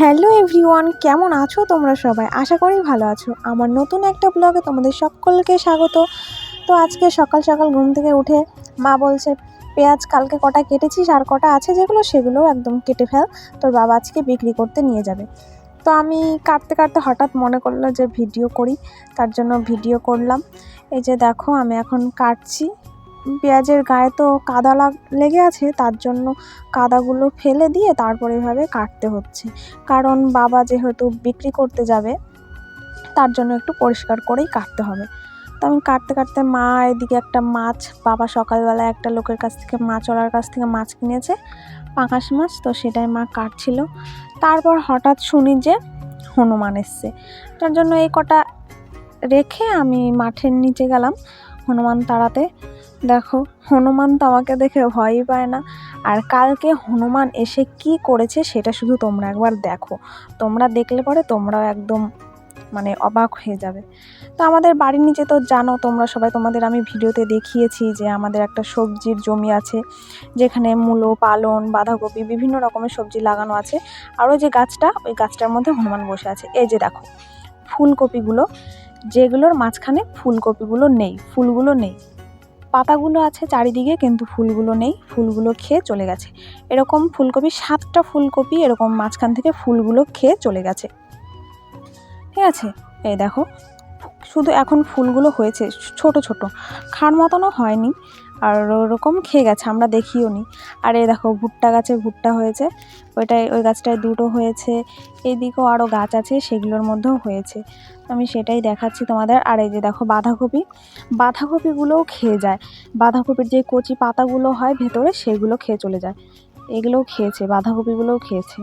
Hello everyone, কেমন আছো তোমরা সবাই? আশা করি ভালো আছো। আমার নতুন একটা ব্লগে তোমাদের সকলকে স্বাগত। তো আজকে সকাল সকাল ঘুম থেকে উঠে মা বলছে, পেঁয়াজ কালকে কটা কেটেছিস আর কটা আছে যেগুলো, সেগুলোও একদম কেটে ফেল। তোর বাবা আজকে বিক্রি করতে নিয়ে যাবে। তো আমি কাটতে কাটতে হঠাৎ মনে করল যে ভিডিও করি, তার জন্য ভিডিও করলাম। এই যে দেখো, আমি এখন কাটছি। পেঁয়াজের গায়ে তো কাদা লাগ আছে, তার জন্য কাদাগুলো ফেলে দিয়ে তারপর এভাবে কাটতে হচ্ছে। কারণ বাবা যেহেতু বিক্রি করতে যাবে, তার জন্য একটু পরিষ্কার করেই কাটতে হবে। তো আমি কাটতে কাটতে মা এদিকে একটা মাছ, বাবা সকালবেলা একটা লোকের কাছ থেকে মাছ মাছওয়ালার কাছ থেকে মাছ কিনেছে, পাঙাশ মাছ, তো সেটাই মা কাটছিল। তারপর হঠাৎ শুনি যে হনুমান এসছে। তার জন্য এই কটা রেখে আমি মাঠের নিচে গেলাম, হনুমান তাড়াতে দেখো, হনুমান তো আমাকে দেখে ভয়ই পায় না। আর কালকে হনুমান এসে কি করেছে সেটা শুধু তোমরা একবার দেখো। তোমরা দেখলে পরে তোমরাও একদম মানে অবাক হয়ে যাবে। তো আমাদের বাড়ির নিচে তো জানো, তোমরা সবাই তোমাদের আমি ভিডিওতে দেখিয়েছি যে আমাদের একটা সবজির জমি আছে, যেখানে মূলো, পালন, বাঁধাকপি, বিভিন্ন রকমের সবজি লাগানো আছে। আর ওই যে গাছটা, ওই গাছটার মধ্যে হনুমান বসে আছে। এই যে দেখো, ফুলকপিগুলো, যেগুলোর মাঝখানে ফুলকপিগুলো নেই, ফুলগুলো নেই। পাতাগুলো আছে চারিদিকে, কিন্তু ফুলগুলো নেই। ফুলগুলো খেয়ে চলে গেছে। এরকম ফুলকপি, সাতটা ফুলকপি এরকম মাঝখান থেকে ফুলগুলো খেয়ে চলে গেছে। ঠিক আছে? এই দেখো, শুধু এখন ফুলগুলো হয়েছে, ছোট ছোট। খার মতনও হয়নি। আর ওরকম খেয়ে গেছে, আমরা দেখিও নি। আর এই দেখো, ভুট্টা গাছে ভুট্টা হয়েছে, ওইটাই, ওই গাছটায় দুটো হয়েছে এইদিকেও আরও গাছ আছে, সেগুলোর মধ্যেও হয়েছে। আমি সেটাই দেখাচ্ছি তোমাদের। আর এই যে দেখো, বাঁধাকপি, বাঁধাকপিগুলোও খেয়ে যায়। বাঁধাকপির যে কচি পাতাগুলো হয় ভেতরে, সেগুলো খেয়ে চলে যায়। এগুলোও খেয়েছে, বাঁধাকপিগুলোও খেয়েছে।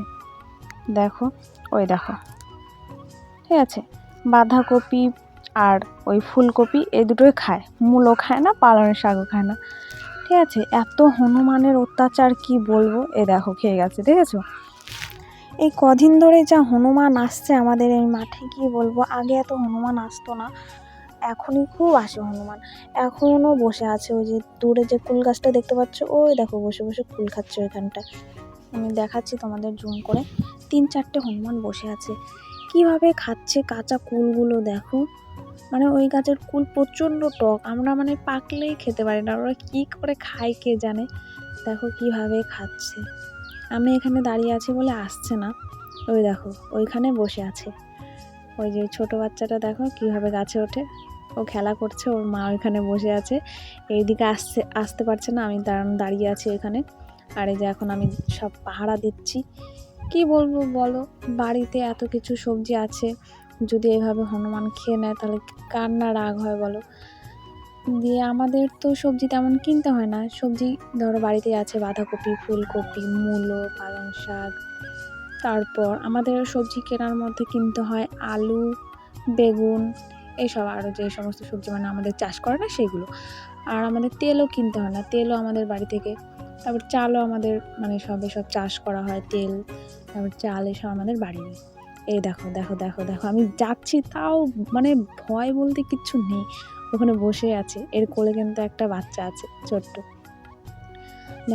দেখো, ওই দেখো, ঠিক আছে? বাঁধাকপি আর ওই ফুলকপি এই দুটোই খায়। মূলও খায় না, পালনের শাকও খায় না। ঠিক আছে, এত হনুমানের অত্যাচার কি বলব? এ দেখো, খেয়ে গেছে দেখেছ এই কদিন ধরে যা হনুমান আসছে আমাদের এই মাঠে, কি বলব? আগে এত হনুমান আসতো না, এখনই খুব আসে হনুমান। এখনও বসে আছে ওই যে দূরে যে কুল গাছটা দেখতে পাচ্ছ, ওই দেখো, বসে বসে কুল খাচ্ছে ওইখানটায়। আমি দেখাচ্ছি তোমাদের জুম করে। তিন চারটে হনুমান বসে আছে। কীভাবে খাচ্ছে কাঁচা কুলগুলো দেখো। মানে ওই গাছের কুল প্রচণ্ড টক, আমরা মানে পাকলেই খেতে পারি না, ওরা কী করে খায় কে জানে? দেখো কীভাবে খাচ্ছে। আমি এখানে দাঁড়িয়ে আছি বলে আসছে না। ওই দেখো, ওইখানে বসে আছে। ওই যে ছোট বাচ্চাটা দেখো কীভাবে গাছে ওঠে। ও খেলা করছে, ওর মা ওইখানে বসে আছে। এইদিকে আসছে, আসতে পারছে না, আমি দাঁড়িয়ে আছি ওইখানে আর এই যে এখন আমি সব পাহারা দিচ্ছি। কি বলব বলো, বাড়িতে এত কিছু সবজি আছে। যদি এভাবে হনুমান খেয়ে নেয়, তাহলে কার না রাগ হয় বলো। দিয়ে আমাদের তো সবজি তেমন কিনতে হয় না। সবজি ধরো বাড়িতে আছে, বাঁধাকপি, ফুলকপি, মূলো, পালং শাক। তারপর আমাদের সবজি কেনার মধ্যে কিনতে হয় আলু, বেগুন এইসব আরও যে সমস্ত সবজি মানে আমাদের চাষ করে না সেগুলো। আর আমাদের তেলও কিনতে হয় না, তেলও আমাদের বাড়ি থেকে। তারপর চালও আমাদের মানে সব এসব চাষ করা হয়, তেল, তারপর চাল এসব আমাদের বাড়ির এই দেখো দেখো দেখো দেখো, আমি যাচ্ছি তাও মানে ভয় বলতে কিচ্ছু নেই। ওখানে বসে আছে, এর কোলে কিন্তু একটা বাচ্চা আছে, ছোট্ট।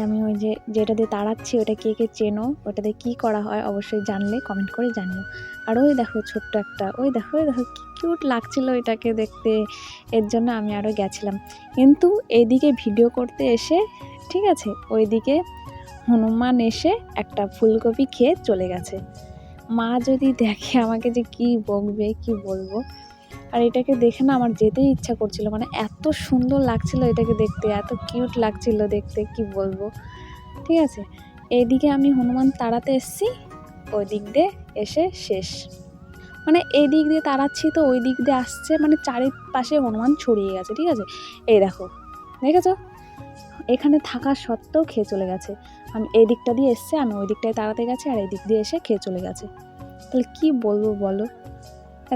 আমি ওই যে, যেটা দিয়ে তাড়াচ্ছি, ওটা কে কে চেনো ওটাতে কী করা হয় অবশ্যই জানলে কমেন্ট করে জানিও। আর ওই দেখো, ছোট্ট একটা, ওই দেখো ওই দেখো, কী কিউট লাগছিল ওইটাকে দেখতে। এর জন্য আমি আরও গেছিলাম। কিন্তু এইদিকে ভিডিও করতে এসে, ঠিক আছে, ওইদিকে হনুমান এসে একটা ফুলকপি খেয়ে চলে গেছে। মা যদি দেখে আমাকে যে কি বকবে, কি বলব? আর এটাকে দেখে না আমার যেতেই ইচ্ছা করছিল। মানে এত সুন্দর লাগছিল এটাকে দেখতে, এত কিউট লাগছিল দেখতে, কি বলব? ঠিক আছে এইদিকে আমি হনুমান তাড়াতে এসছি, ওই দিক দিয়ে এসে শেষ। মানে এই দিক দিয়ে তাড়াচ্ছি তো, ওই দিক দিয়ে আসছে মানে চারিপাশে হনুমান ছড়িয়ে গেছে, ঠিক আছে? এই দেখো, দেখেছ? এখানে থাকা সত্ত্বেও খেয়ে চলে গেছে। আমি এই দিকটা দিয়ে এসছে, আমি ওই দিকটায় তাড়াতে গেছি আর এই দিক দিয়ে এসে খেয়ে চলে গেছে। তাহলে কি বলব বলো?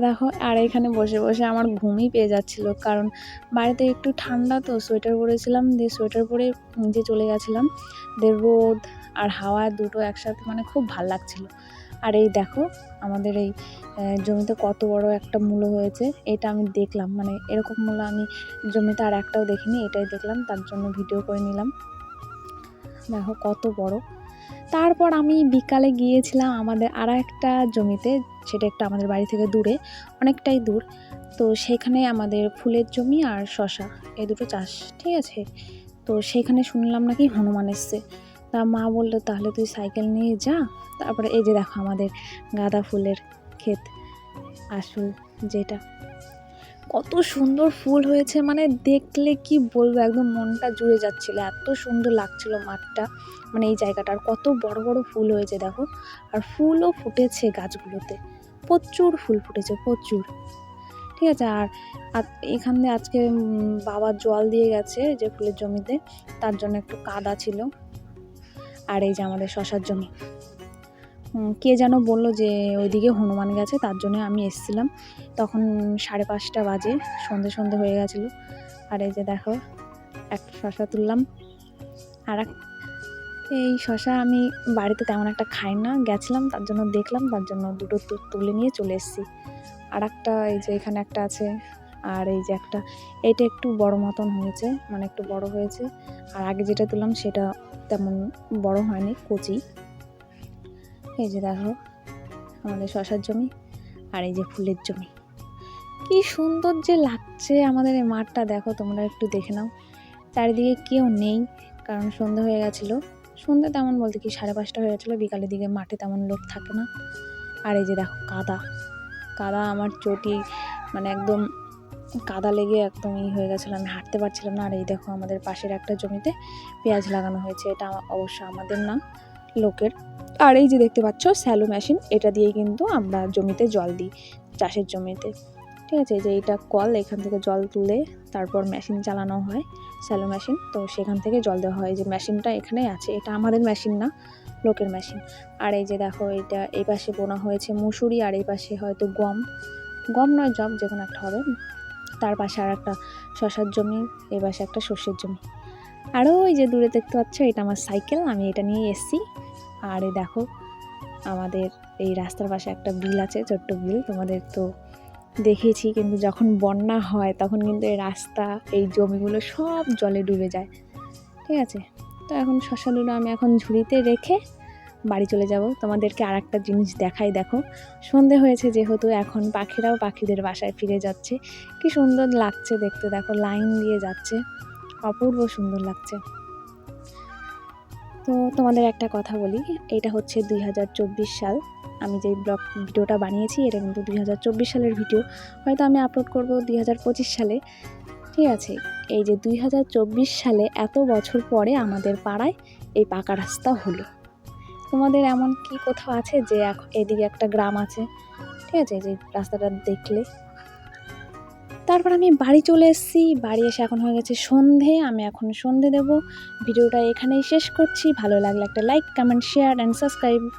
দেখো, আর এখানে বসে বসে আমার ঘুমই পেয়ে যাচ্ছিল, কারণ বাড়িতে একটু ঠান্ডা তো, সোয়েটার পরেছিলাম, দিয়ে সোয়েটার পরে নিচে চলে গেছিলাম দিয়ে রোদ আর হাওয়া দুটো একসাথে মানে খুব ভালো লাগছিল। আর এই দেখো, আমাদের এই জমিতে কত বড় একটা মূলো হয়েছে, এটা আমি দেখলাম। মানে এরকম মূলো আমি জমিতে আর একটাও দেখিনি, এটাই দেখলাম, তার জন্য ভিডিও করে নিলাম। দেখো কত বড়। তারপর আমি বিকালে গিয়েছিলাম আমাদের আর একটা জমিতে, সেটা একটা আমাদের বাড়ি থেকে দূরে, অনেকটাই দূর। তো সেখানে আমাদের ফুলের জমি আর শশা এই দুটো চাষ, ঠিক আছে? তো সেখানে শুনলাম নাকি হনুমান এসছে। তা মা বলল, তাহলে তুই সাইকেল নিয়ে যা, তারপরে এই যে দেখো আমাদের গাঁদা ফুলের ক্ষেত আসল যেটা। কত সুন্দর ফুল হয়েছে মানে দেখলে কি বলব, একদম মনটা জুড়ে যাচ্ছিল, এত সুন্দর লাগছিল মাঠটা মানে এই জায়গাটার কত বড় বড় ফুল হয়েছে দেখো, আর ফুলও ফুটেছে গাছগুলোতে, প্রচুর ফুল ফুটেছে, প্রচুর। ঠিক আছে, আর আর এখান দিয়ে আজকে বাবা জল দিয়ে গেছে যে ফুলের জমিতে, তার জন্য একটু কাদা ছিল। আর এই যে আমাদের শশার জমি। কে যেন বলল যে ওইদিকে হনুমান গেছে, তার জন্য আমি এসেছিলাম। তখন সাড়ে পাঁচটা বাজে, সন্ধে সন্ধে হয়ে গেছিল। আর এই যে দেখো, একটা শশা তুললাম। আর এই শশা আমি বাড়িতে তেমন একটা খাই না, গেছিলাম, তার জন্য দেখলাম, তার জন্য দুটো তুলে নিয়ে চলে এসেছি। আর একটা এই যে এখানে একটা আছে আর এই যে একটা এইটা একটু বড় মতন হয়েছে মানে একটু বড় হয়েছে। আর আগে যেটা তুললাম সেটা তেমন বড় হয়নি, কচি। এই যে দেখো, আমাদের শশার জমি আর এই যে ফুলের জমি। কি সুন্দর যে লাগছে আমাদের এই মাঠটা, দেখো তোমরা একটু দেখে নাও। চারিদিকে কেউ নেই, কারণ সন্ধে হয়ে গেছিল। সন্ধে তেমন বলতে কি, সাড়ে পাঁচটা হয়ে গেছিল, বিকালের দিকে মাঠে তেমন লোক থাকে না। আর এই যে দেখো, কাদা। কাদা আমার চটি মানে একদম কাদা লেগে একদম ই হয়ে গেছিল, আমি হাঁটতে পারছিলাম না। আর এই দেখো আমাদের পাশের একটা জমিতে পেঁয়াজ লাগানো হয়েছে, এটা অবশ্য আমাদের না, লোকের। আর এই যে দেখতে পাচ্ছ, স্যালো মেশিন, এটা দিয়ে কিন্তু আমরা জমিতে জল দিই, চাষের জমিতে। ঠিক আছে যে এইটা কল, এখান থেকে জল তুলে তারপর মেশিন চালানো হয়, স্যালো মেশিন। তো সেখান থেকে জল দেওয়া হয় যে মেশিনটা এখানেই আছে, এটা আমাদের মেশিন না, লোকের মেশিন। আর এই যে দেখো এটা এই পাশে বোনা হয়েছে মুসুরি, আর এই পাশে হয়তো গম। গম নয় জব যে কোনো একটা হবে। তার পাশে আর একটা শশার জমি এই পাশে একটা সর্ষের জমি। আরও ওই যে দূরে দেখতে পাচ্ছ, এটা আমার সাইকেল, আমি এটা নিয়ে এসেছি। আর দেখো, আমাদের এই রাস্তার পাশে একটা বিল আছে, ছোট্ট বিল, তোমাদের তো দেখিয়েছি কিন্তু যখন বন্যা হয়, তখন কিন্তু এই রাস্তা, এই জমিগুলো সব জলে ডুবে যায়। ঠিক আছে? তো এখন শশাগুলো আমি এখন ঝুড়িতে রেখে বাড়ি চলে যাব। তোমাদেরকে আর একটা জিনিস দেখাই, দেখো। সন্ধে হয়েছে যেহেতু, এখন পাখিরাও পাখিদের বাসায় ফিরে যাচ্ছে। কি সুন্দর লাগছে দেখতে, দেখো, লাইন দিয়ে যাচ্ছে। অপূর্ব সুন্দর লাগছে। তো তোমাদের একটা কথা বলি, এটা হচ্ছে দুই হাজার চব্বিশ সাল। আমি যেই ব্লগ ভিডিওটা বানিয়েছি, এটা কিন্তু দুই হাজার চব্বিশ সালের ভিডিও। হয়তো আমি আপলোড করব দুই হাজার পঁচিশ সালে। ঠিক আছে, এই যে দুই হাজার চব্বিশ সালে এত বছর পরে আমাদের পাড়ায় এই পাকা রাস্তা হলো। তোমাদের এমন কি কোথাও আছে যে এদিকে একটা গ্রাম আছে? ঠিক আছে, যে রাস্তাটা দেখলে। তারপর আমি বাড়ি চলে এসেছি। বাড়ি এসে এখন হয়ে গেছে সন্ধে। আমি এখন সন্ধে দেব। ভিডিওটা এখানেই শেষ করছি। ভালো লাগলে একটা like comment share and subscribe